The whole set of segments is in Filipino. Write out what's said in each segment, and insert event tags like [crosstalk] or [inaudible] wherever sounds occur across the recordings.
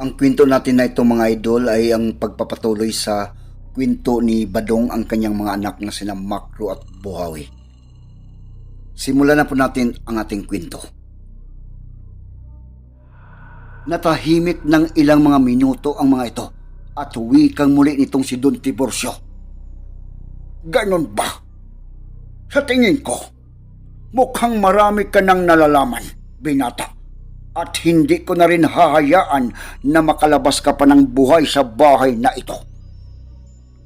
Ang kwento natin na ito mga idol ay ang pagpapatuloy sa kwento ni Badong ang kanyang mga anak na sina Makro at Buhawi. Simulan na po natin ang ating kwento. Natahimik ng ilang mga minuto ang mga ito at wikang muli nitong si Don Tiborcio. Ganon ba? Sa tingin ko, mukhang marami ka nang nalalaman, binata. At hindi ko na rin hahayaan na makalabas ka pa ng buhay sa bahay na ito.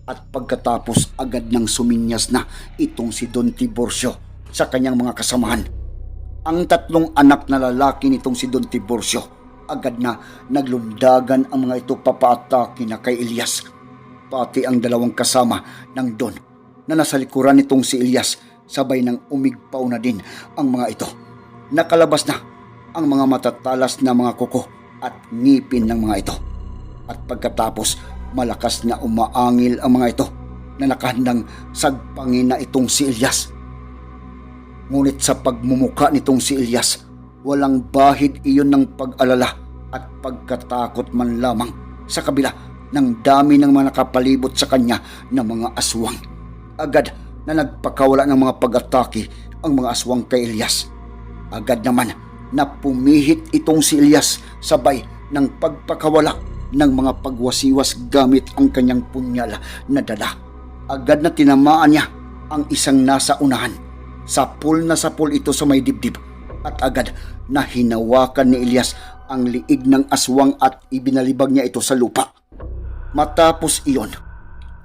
At pagkatapos agad nang suminyas na itong si Don Tiborcio sa kanyang mga kasamahan. Ang tatlong anak na lalaki nitong si Don Tiborcio agad na naglundagan ang mga ito papaatake na kay Elias. Pati ang dalawang kasama ng Don na nasa likuran nitong si Elias sabay ng umigpaw na din ang mga ito. Nakalabas na ang mga matatalas na mga kuko at ngipin ng mga ito. At pagkatapos malakas na umaangil ang mga ito na nakahandang sagpangin na itong si Elias. Ngunit sa pagmumuka nitong si Elias, walang bahid iyon ng pag-alala at pagkatakot man lamang sa kabila ng dami ng mga nakapalibot sa kanya na mga aswang. Agad na nagpakawala ng mga pag-atake ang mga aswang kay Elias. Agad naman na pumihit itong si Elias sabay ng pagpakawala ng mga pagwasiwas gamit ang kanyang punyal na dala. Agad na tinamaan niya ang isang nasa unahan. Sapul na sapul ito sa may dibdib at agad na hinawakan ni Elias ang liig ng aswang at ibinalibag niya ito sa lupa. Matapos iyon,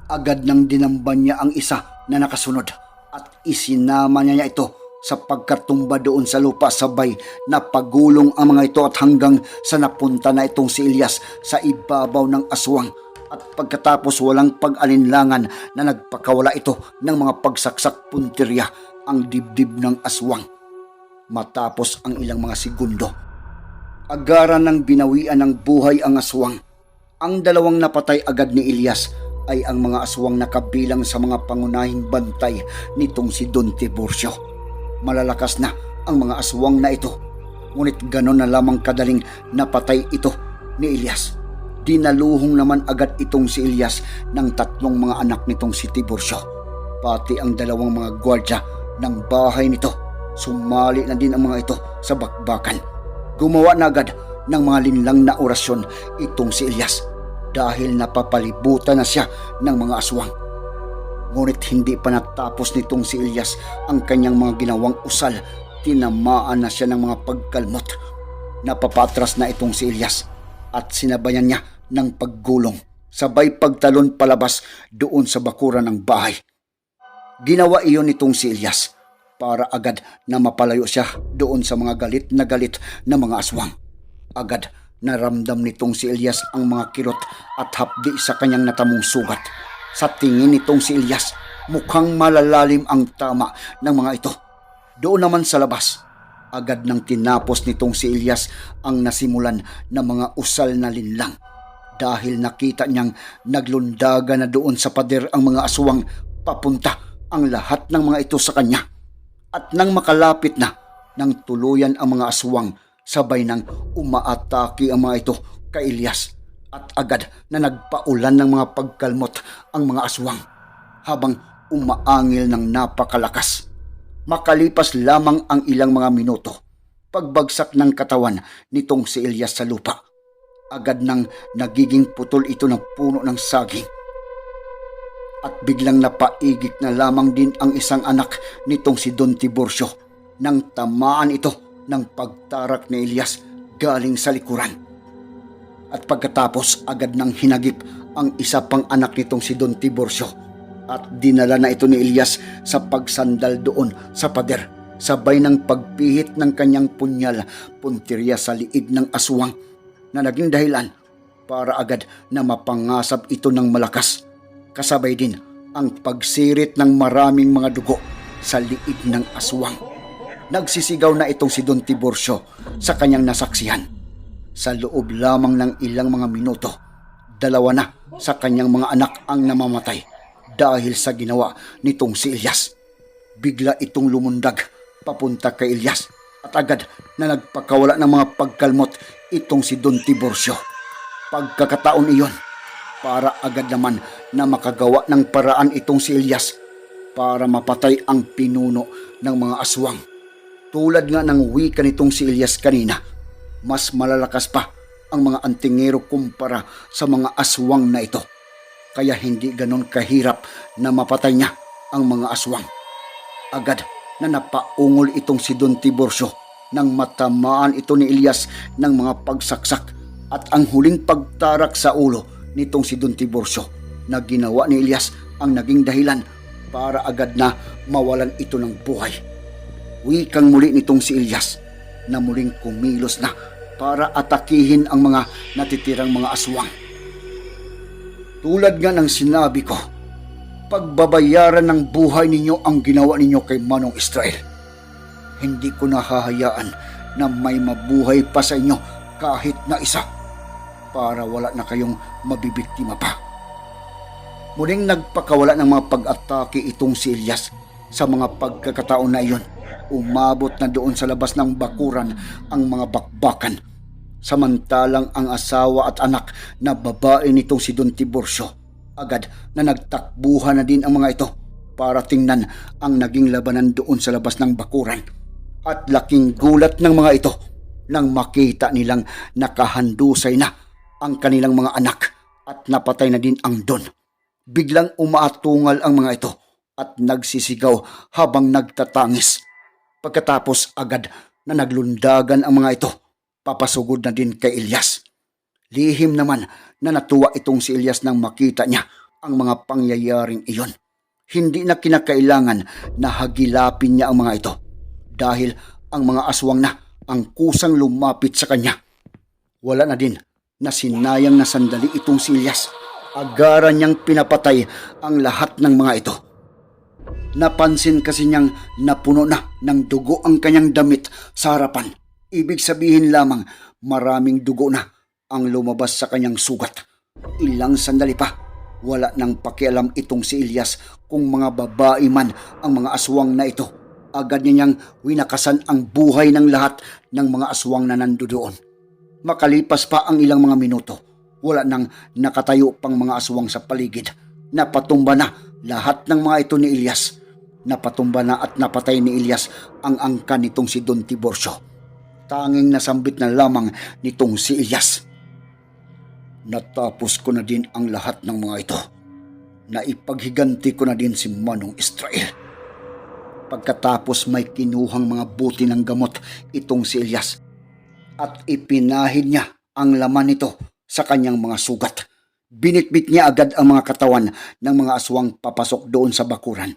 agad nang dinamban niya ang isa na nakasunod at isinama niya ito sa pagkatumba doon sa lupa sabay na pagulong ang mga ito at hanggang sa napunta na itong si Elias sa ibabaw ng aswang at pagkatapos walang pag-alinlangan na nagpakawala ito ng mga pagsaksak puntirya ang dibdib ng aswang. Matapos ang ilang mga segundo, agaran ng binawian ng buhay ang aswang. Ang dalawang napatay agad ni Elias ay ang mga aswang na kabilang sa mga pangunahing bantay nitong si Don Tiburcio. Malalakas na ang mga aswang na ito. Ngunit ganon na lamang kadaling napatay ito ni Elias. Dinaluhong naman agad itong si Elias ng tatlong mga anak nitong si Tiburcio. Pati ang dalawang mga gwardya ng bahay nito. Sumali na din ang mga ito sa bakbakan. Gumawa na agad ng mga linlang na orasyon itong si Elias dahil napapalibutan na siya ng mga aswang. Ngunit hindi pa natapos nitong si Elias ang kanyang mga ginawang usal. Tinamaan na siya ng mga pagkalmot. Napapatras na itong si Elias at sinabayan niya ng paggulong sabay pagtalon palabas doon sa bakuran ng bahay. Ginawa iyon nitong si Elias para agad na mapalayo siya doon sa mga galit na galit na mga aswang. Agad naramdam nitong si Elias ang mga kirot at hapdi sa kanyang natamong sugat. Sa tingin nitong si Elias, mukhang malalalim ang tama ng mga ito. Doon naman sa labas, agad nang tinapos nitong si Elias ang nasimulan na mga usal na linlang. Dahil nakita niyang naglundaga na doon sa pader ang mga aswang papunta ang lahat ng mga ito sa kanya. At nang makalapit na, nang tuluyan ang mga aswang, sabay nang umaatake ang mga ito kay Elias at agad na nagpaulan ng mga pagkalmot ang mga aswang habang umaangil ng napakalakas. Makalipas lamang ang ilang mga minuto, pagbagsak ng katawan nitong si Elias sa lupa. Agad nang nagiging putol ito ng puno ng saging at biglang napaigik na lamang din ang isang anak nitong si Don Tiburcio nang tamaan ito ng pagtarak ni Elias galing sa likuran. At pagkatapos agad nang hinagip ang isa pang anak nitong si Don Tiburcio at dinala na ito ni Elias sa pagsandal doon sa pader sabay ng pagpihit ng kanyang punyal puntirya sa liig ng aswang na naging dahilan para agad na mapangasab ito ng malakas. Kasabay din ang pagsirit ng maraming mga dugo sa liig ng aswang. Nagsisigaw na itong si Don Tiburcio sa kanyang nasaksihan. Sa loob lamang ng ilang mga minuto, dalawa na sa kanyang mga anak ang namamatay dahil sa ginawa nitong si Ilyas. Bigla itong lumundag papunta kay Ilyas at agad na nagpakawala ng mga pagkalmot itong si Don Tiburcio. Pagkakataon iyon, para agad naman na makagawa ng paraan itong si Ilyas para mapatay ang pinuno ng mga aswang. Tulad nga ng wika nitong si Ilyas kanina, mas malalakas pa ang mga antingero kumpara sa mga aswang na ito. Kaya hindi ganon kahirap na mapatay niya ang mga aswang. Agad na napaungol itong si Don Tiburcio nang matamaan ito ni Ilyas ng mga pagsaksak at ang huling pagtarak sa ulo nitong si Don Tiburcio na ginawa ni Ilyas ang naging dahilan para agad na mawalan ito ng buhay. Wikang muli nitong si Ilyas na muling kumilos na para atakihin ang mga natitirang mga aswang. Tulad nga ng sinabi ko, pagbabayaran ng buhay ninyo ang ginawa ninyo kay Manong Israel. Hindi ko nahahayaan na may mabuhay pa sa inyo kahit na isa para wala na kayong mabibiktima pa. Muling nagpakawala ng mga pag-atake itong si Elias sa mga pagkakataon na iyon. Umabot na doon sa labas ng bakuran ang mga bakbakan. Samantalang ang asawa at anak na babae nitong si Don Tiburcio agad na nagtakbuhan na din ang mga ito para tingnan ang naging labanan doon sa labas ng bakuran. At laking gulat ng mga ito nang makita nilang nakahandusay na ang kanilang mga anak at napatay na din ang Don. Biglang umaatungal ang mga ito at nagsisigaw habang nagtatangis. Pagkatapos agad na naglundagan ang mga ito, papasugod na din kay Ilyas. Lihim naman na natuwa itong si Ilyas nang makita niya ang mga pangyayaring iyon. Hindi na kinakailangan na hagilapin niya ang mga ito dahil ang mga aswang na ang kusang lumapit sa kanya. Wala na din na sinayang na sandali itong si Ilyas. Agaran niyang pinapatay ang lahat ng mga ito. Napansin kasi niyang napuno na ng dugo ang kanyang damit sa harapan. Ibig sabihin lamang maraming dugo na ang lumabas sa kanyang sugat. Ilang sandali pa, wala nang pakialam itong si Ilyas kung mga babae man ang mga aswang na ito. Agad niya niyang winakasan ang buhay ng lahat ng mga aswang na nandoon. Makalipas pa ang ilang mga minuto, wala nang nakatayo pang mga aswang sa paligid. Napatumba na lahat ng mga ito ni Ilyas. Napatumba na at napatay ni Ilyas ang angkan nitong si Don Tiburcio. Tanging nasambit na lamang nitong si Ilyas. Natapos ko na din ang lahat ng mga ito. Naipaghiganti ko na din si Manong Israel. Pagkatapos may kinuhang mga buti ng gamot itong si Ilyas at ipinahid niya ang laman nito sa kanyang mga sugat. Binitbit niya agad ang mga katawan ng mga aswang papasok doon sa bakuran.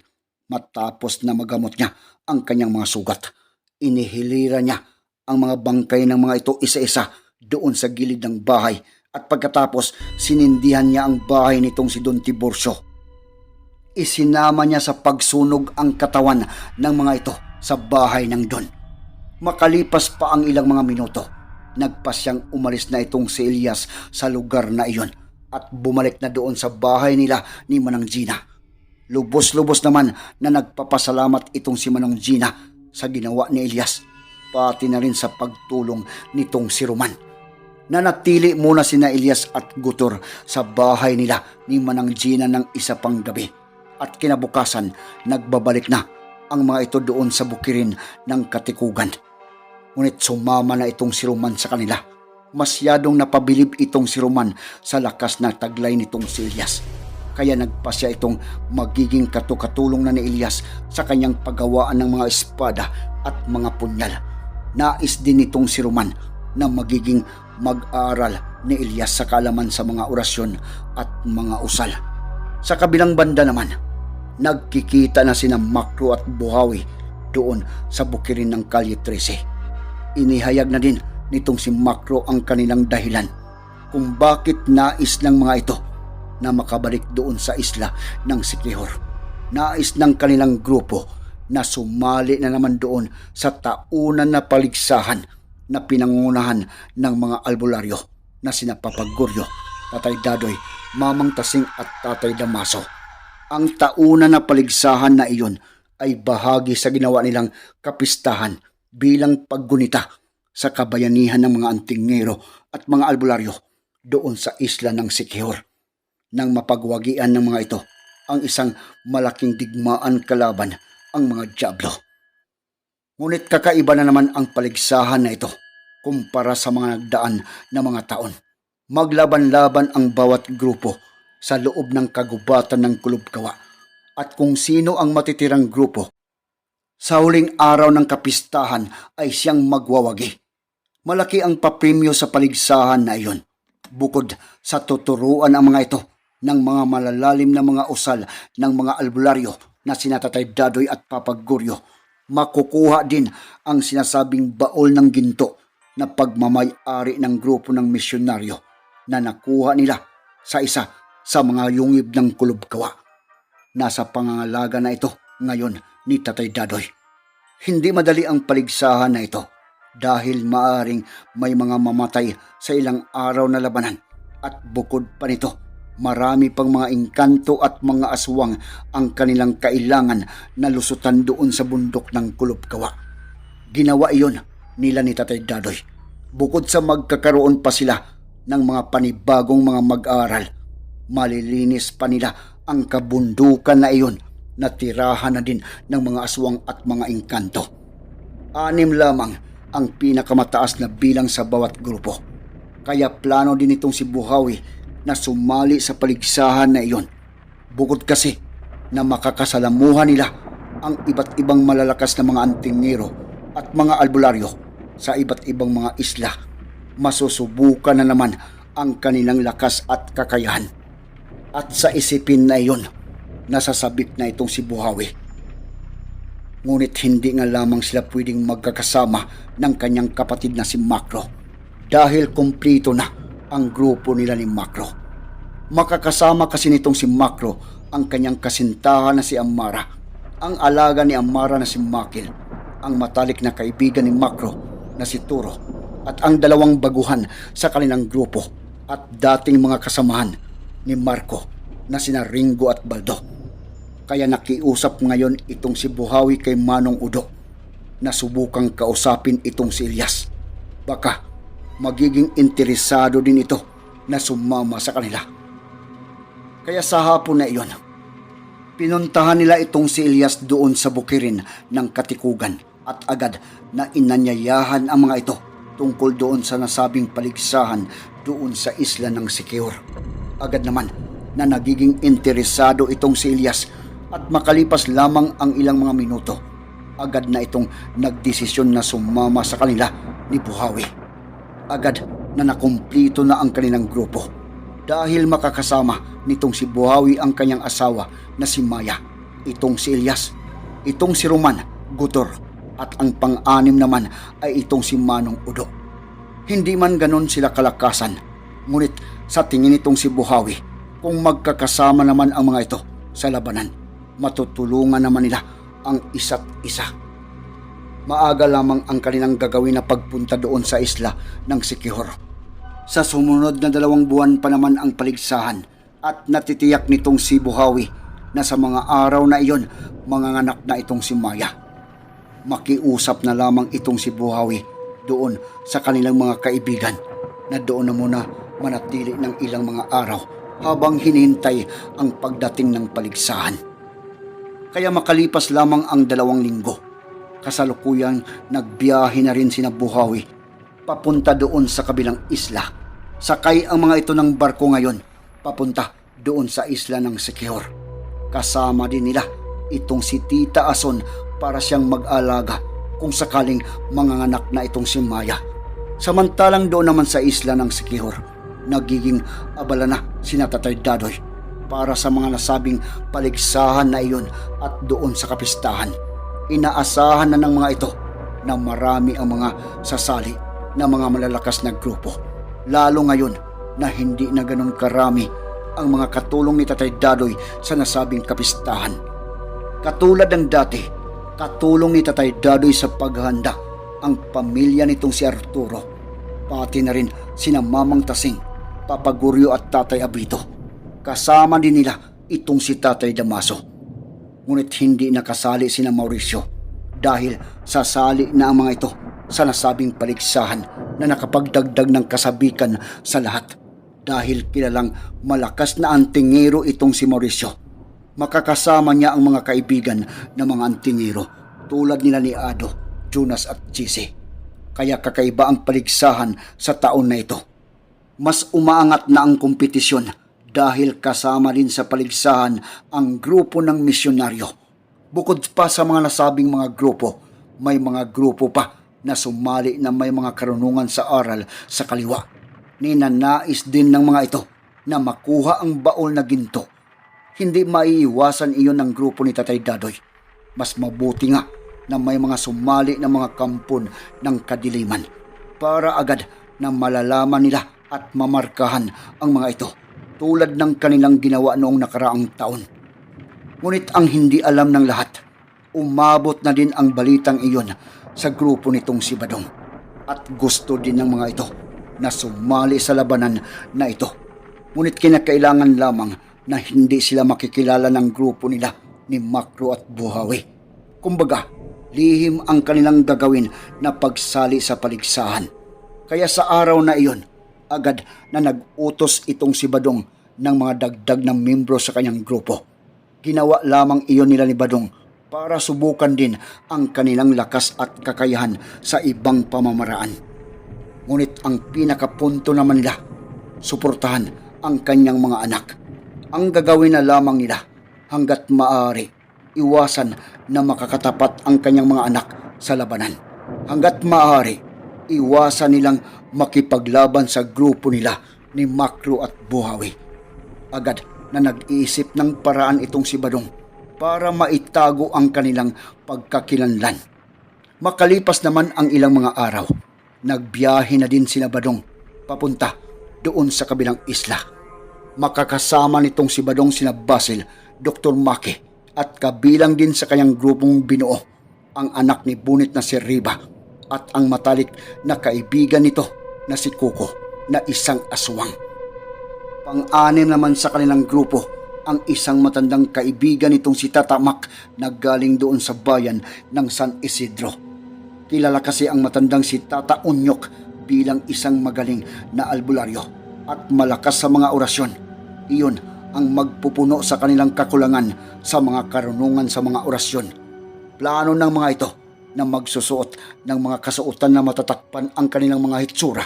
Matapos na magamot niya ang kanyang mga sugat, inihilira niya ang mga bangkay ng mga ito isa-isa doon sa gilid ng bahay at pagkatapos sinindihan niya ang bahay nitong si Don Tiburcio. Isinama niya sa pagsunog ang katawan ng mga ito sa bahay ng Don. Makalipas pa ang ilang mga minuto, nagpasyang umalis na itong si Elias sa lugar na iyon at bumalik na doon sa bahay nila ni Manang Gina. Lubos-lubos naman na nagpapasalamat itong si Manang Gina sa ginawa ni Elias, pati na rin sa pagtulong nitong si Roman. Nanatili muna sina Elias at Gutor sa bahay nila ni Manang Gina ng isa pang gabi. At kinabukasan, nagbabalik na ang mga ito doon sa bukirin ng katikugan. Ngunit sumama na itong si Roman sa kanila. Masyadong napabilib itong si Roman sa lakas na taglay nitong si Elias. Kaya nagpasya itong magiging katukatulong na ni Elias sa kanyang paggawaan ng mga espada at mga punyal. Nais din itong si Roman na magiging mag-aral ni Elias sa kalaman sa mga orasyon at mga usal. Sa kabilang banda naman, nagkikita na sina Makro at Buhawi doon sa bukirin ng Kalye 13. Inihayag na din nitong si Macro ang kanilang dahilan kung bakit nais ng mga ito na makabalik doon sa isla ng Sikihor. Nais ng kanilang grupo na sumali na naman doon sa taunan na paligsahan na pinangunahan ng mga albularyo na sina Papaguryo, Tatay Dadoy, Mamang Tasing at Tatay Damaso. Ang tauna na paligsahan na iyon ay bahagi sa ginawa nilang kapistahan bilang paggunita sa kabayanihan ng mga antingero at mga albularyo doon sa isla ng Sikihor. Nang mapagwagian ng mga ito ang isang malaking digmaan kalaban ang mga Diablo. Ngunit kakaiba na naman ang paligsahan na ito kumpara sa mga nagdaan na mga taon. Maglaban-laban ang bawat grupo sa loob ng kagubatan ng kulubkawa at kung sino ang matitirang grupo sa huling araw ng kapistahan ay siyang magwawagi. Malaki ang papremyo sa paligsahan na iyon. Bukod sa tuturuan ang mga ito ng mga malalalim na mga usal ng mga albularyo na sinatatay Dadoy at Papaguryo, makukuha din ang sinasabing baol ng ginto na pagmamay-ari ng grupo ng misyonaryo na nakuha nila sa isa sa mga yungib ng kulubkawa. Nasa pangangalaga na ito ngayon ni Tatay Dadoy. Hindi madali ang paligsahan na ito dahil maaring may mga mamatay sa ilang araw na labanan at bukod pa nito marami pang mga engkanto at mga aswang ang kanilang kailangan na lusutan doon sa bundok ng kulubkawa. Ginawa iyon nila ni Tatay Dadoy. Bukod sa magkakaroon pa sila ng mga panibagong mga mag-aral, malilinis pa nila ang kabundukan na iyon na tirahan na din ng mga aswang at mga engkanto. Anim lamang ang pinakamataas na bilang sa bawat grupo. Kaya plano din itong si Buhawi na sumali sa paligsahan na iyon. Bukod kasi na makakasalamuhan nila ang iba't ibang malalakas na mga antingero at mga albularyo sa iba't ibang mga isla. Masusubukan na naman ang kanilang lakas at kakayahan. At sa isipin na iyon, nasasabik na itong si Buhawi. Ngunit hindi nga lamang sila pwedeng magkakasama ng kanyang kapatid na si Makro dahil kumplito na ang grupo nila ni Makro. Makakasama kasi nitong si Makro ang kanyang kasintahan na si Amara, ang alaga ni Amara na si Makil, ang matalik na kaibigan ni Makro na si Turo, at ang dalawang baguhan sa kanilang grupo at dating mga kasamahan ni Marco na sina Ringo at Baldo. Kaya nakiusap ngayon itong si Buhawi kay Manong Udo na subukang kausapin itong si Elias. Baka magiging interesado din ito na sumama sa kanila. Kaya sa hapon na iyon, pinuntahan nila itong si Elias doon sa bukirin ng katikugan at agad na inanyayahan ang mga ito tungkol doon sa nasabing paligsahan doon sa isla ng Sikior. Agad naman na nagiging interesado itong si Elias at makalipas lamang ang ilang mga minuto, agad na itong nagdesisyon na sumama sa kanila ni Buhawi. Agad na nakumplito na ang kanilang grupo dahil makakasama nitong si Buhawi ang kanyang asawa na si Maya, itong si Elias, itong si Roman, Gutor, at ang pang-anim naman ay itong si Manong Udo. Hindi man ganon sila kalakasan, ngunit sa tingin nitong si Buhawi, kung magkakasama naman ang mga ito sa labanan, matutulungan naman nila ang isa't isa. Maaga lamang ang kanilang gagawin na pagpunta doon sa isla ng Sikihor. Sa sumunod na dalawang buwan pa naman ang paligsahan at natitiyak nitong si Buhawi na sa mga araw na iyon manganganak na itong si Maya. Makiusap na lamang itong si Buhawi doon sa kanilang mga kaibigan na doon na muna manatili ng ilang mga araw habang hinihintay ang pagdating ng paligsahan. Kaya makalipas lamang ang dalawang linggo, kasalukuyang nagbiyahe na rin sina Buhawi papunta doon sa kabilang isla. Sakay ang mga ito ng barko ngayon papunta doon sa isla ng Sikihor. Kasama din nila itong si Tita Ason para siyang mag-alaga kung sakaling manganganak na itong si Maya. Samantalang doon naman sa isla ng Sikihor, nagiging abala na si Natatay Dadoy para sa mga nasabing paligsahan na iyon at doon sa kapistahan. Inaasahan na ng mga ito na marami ang mga sasali na mga malalakas na grupo. Lalo ngayon na hindi na ganun karami ang mga katulong ni Tatay Dadoy sa nasabing kapistahan. Katulad ng dati, katulong ni Tatay Dadoy sa paghanda ang pamilya nitong si Arturo, pati na rin sina Mamang Tasing, Papa Guryo at Tatay Abito. Kasama din nila itong si Tatay Damaso. Ngunit hindi nakasali sina Mauricio dahil sasali na ang mga ito sa nasabing paligsahan na nakapagdagdag ng kasabikan sa lahat dahil kilalang malakas na antingero itong si Mauricio. Makakasama niya ang mga kaibigan ng mga antingero tulad nila ni Ado, Jonas at Chise. Kaya kakaiba ang paligsahan sa taon na ito. Mas umaangat na ang kompetisyon dahil kasama din sa paligsahan ang grupo ng misyonaryo. Bukod pa sa mga nasabing mga grupo, may mga grupo pa na sumali na may mga karunungan sa aral sa kaliwa. Ninanais din ng mga ito na makuha ang baol na ginto. Hindi maiiwasan iyon ng grupo ni Tatay Dadoy. Mas mabuti nga na may mga sumali na mga kampon ng kadiliman para agad na malalaman nila at mamarkahan ang mga ito tulad ng kanilang ginawa noong nakaraang taon. Ngunit ang hindi alam ng lahat, umabot na din ang balitang iyon sa grupo nitong si Badong. At gusto din ng mga ito na sumali sa labanan na ito. Ngunit kinakailangan lamang na hindi sila makikilala ng grupo nila ni Makro at Buhawi. Kumbaga, lihim ang kanilang gagawin na pagsali sa paligsahan. Kaya sa araw na iyon, agad na nag-utos itong si Badong ng mga dagdag ng membro sa kanyang grupo. Ginawa lamang iyon nila ni Badong para subukan din ang kanilang lakas at kakayahan sa ibang pamamaraan. Ngunit ang pinakapunto naman nila, suportahan ang kanyang mga anak. Ang gagawin na lamang nila hanggat maaari, iwasan na makakatapat ang kanyang mga anak sa labanan. Hanggat maaari, iwasan nilang makipaglaban sa grupo nila ni Makro at Buhawi. Agad na nag-iisip ng paraan itong si Badong para maitago ang kanilang pagkakilanlan. Makalipas naman ang ilang mga araw, nagbiyahe na din sina Badong papunta doon sa kabilang isla. Makakasama nitong si Badong sina Basil, Dr. Maki at kabilang din sa kanyang grupong binuo ang anak ni Bunit na si Riba at ang matalik na kaibigan nito na si Kuko na isang aswang. Pang-anim naman sa kanilang grupo ang isang matandang kaibigan nitong si Tata Mac na galing doon sa bayan ng San Isidro. Kilala kasi ang matandang si Tata Unyok bilang isang magaling na albularyo at malakas sa mga orasyon. Iyon ang magpupuno sa kanilang kakulangan sa mga karunungan sa mga orasyon. Plano ng mga ito na magsusuot ng mga kasuotan na matatakpan ang kanilang mga hitsura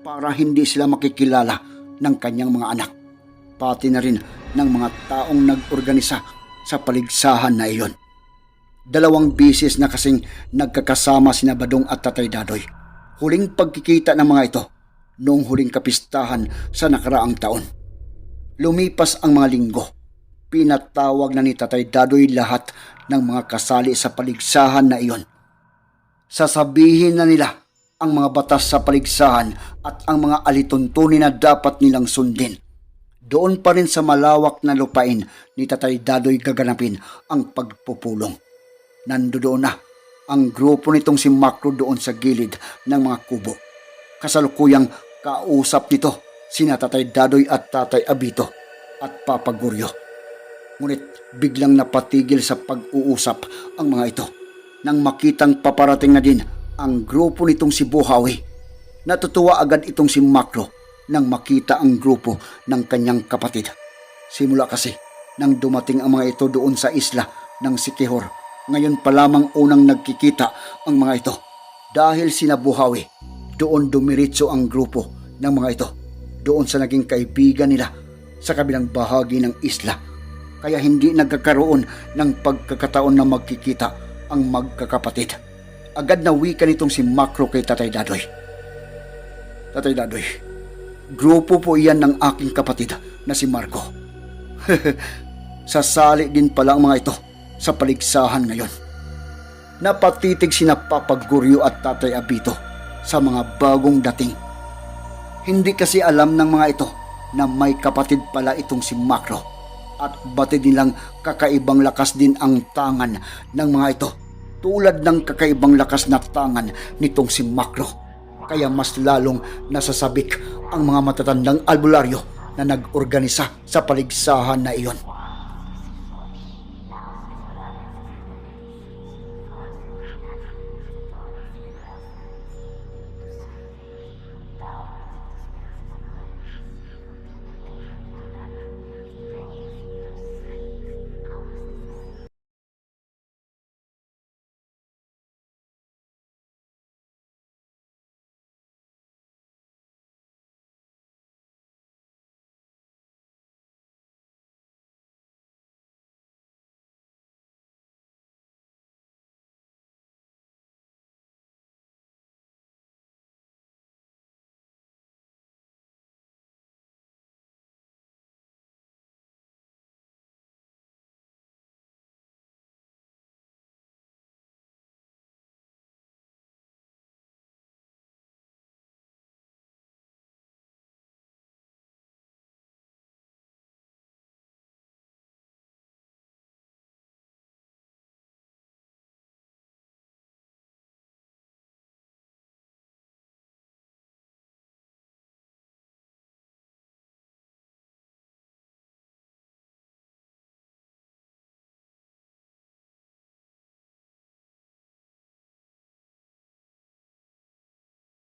para hindi sila makikilala ng kanyang mga anak. Pati na rin ng mga taong nag-organisa sa paligsahan na iyon. Dalawang bisis na kasing nagkakasama sina Badong at Tatay Dadoy. Huling pagkikita ng mga ito noong huling kapistahan sa nakaraang taon. Lumipas ang mga linggo. Pinatawag na ni Tatay Dadoy lahat ng mga kasali sa paligsahan na iyon. Sasabihin na nila ang mga batas sa paligsahan at ang mga alituntunin na dapat nilang sundin. Doon pa rin sa malawak na lupain ni Tatay Dadoy gaganapin ang pagpupulong. Nandoon na ang grupo nitong si Makro doon sa gilid ng mga kubo. Kasalukuyang kausap nito sina Tatay Dadoy at Tatay Abito at Papa Guryo. Ngunit biglang napatigil sa pag-uusap ang mga ito nang makitang paparating na din ang grupo nitong si Buhawi. Natutuwa agad itong si Makro nang makita ang grupo ng kanyang kapatid. Simula kasi nang dumating ang mga ito doon sa isla ng Sikihor, ngayon pa lamang unang nagkikita ang mga ito. Dahil sina Buhawi, doon dumiritso ang grupo ng mga ito doon sa naging kaibigan nila sa kabilang bahagi ng isla. Kaya hindi nagkakaroon ng pagkakataon na magkikita ang magkakapatid. Agad na wika nitong si Makro kay Tatay Dadoy. Tatay Dadoy, grupo po iyan ng aking kapatid na si Marco. [laughs] Sasali din pala ang mga ito sa paligsahan ngayon. napatitig sina Papaguryo at Tatay Abito sa mga bagong dating. Hindi kasi alam ng mga ito na may kapatid pala itong si Makro at batid nilang kakaibang lakas din ang tangan ng mga ito tulad ng kakaibang lakas na tangan nitong si Makro. Kaya mas lalong nasasabik ang mga matatandang albularyo na nag-organisa sa paligsahan na iyon.